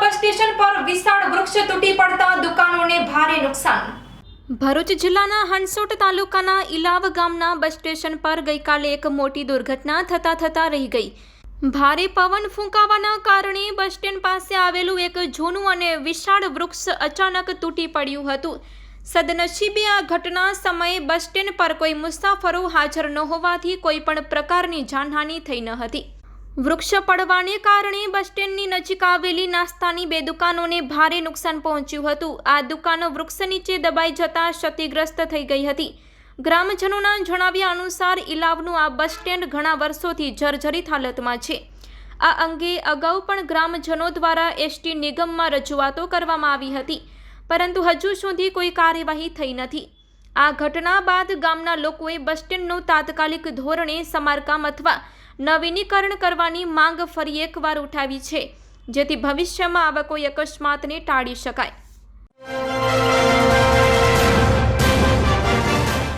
Bus station પર વિશાળ વૃક્ષ તૂટી પડતા દુકાનોને ભારે નુકસાન. ભરૂચ જિલ્લાના હંસોટ તાલુકાના ઇલાવ ગામના બસ સ્ટેશન પર ગઈકાલે એક મોટી દુર્ઘટના થતા થતા રહી ગઈ. ભારે પવન ફૂંકાવાના કારણે બસ સ્ટેન્ડ પાસે આવેલું એક જૂનું અને વિશાળ વૃક્ષ અચાનક તૂટી પડ્યું હતું. સદનસીબે આ ઘટના સમયે બસ સ્ટેન્ડ પર કોઈ મુસાફરો હાજર ન હોવાથી કોઈ પણ પ્રકારની જાનહાની થઈ ન હતી. વૃક્ષ પડવાને કારણે બસ સ્ટેન્ડની નજીક આવેલી નાસ્તાની બે દુકાનોને ભારે નુકસાન પહોંચ્યું હતું. આ દુકાનો વૃક્ષ નીચે દબાઈ જતાં ક્ષતિગ્રસ્ત થઈ ગઈ હતી. ગ્રામજનોના જણાવ્યા અનુસાર ઇલાવનું આ બસ સ્ટેન્ડ ઘણા વર્ષોથી જર્જરિત હાલતમાં છે. આ અંગે અગાઉ પણ ગ્રામજનો દ્વારા એસટી નિગમમાં રજૂઆતો કરવામાં આવી હતી, પરંતુ હજુ સુધી કોઈ કાર્યવાહી થઈ નથી. આ ઘટના બાદ ગામના લોકોએ બસ સ્ટેન્ડનું તાત્કાલિક ધોરણે સમારકામ અથવા નવીનીકરણ કરવાની માંગ ફરી એકવાર ઉઠાવી છે જેથી ભવિષ્યમાં આવા કોઈ અકસ્માતને ટાળી શકાય.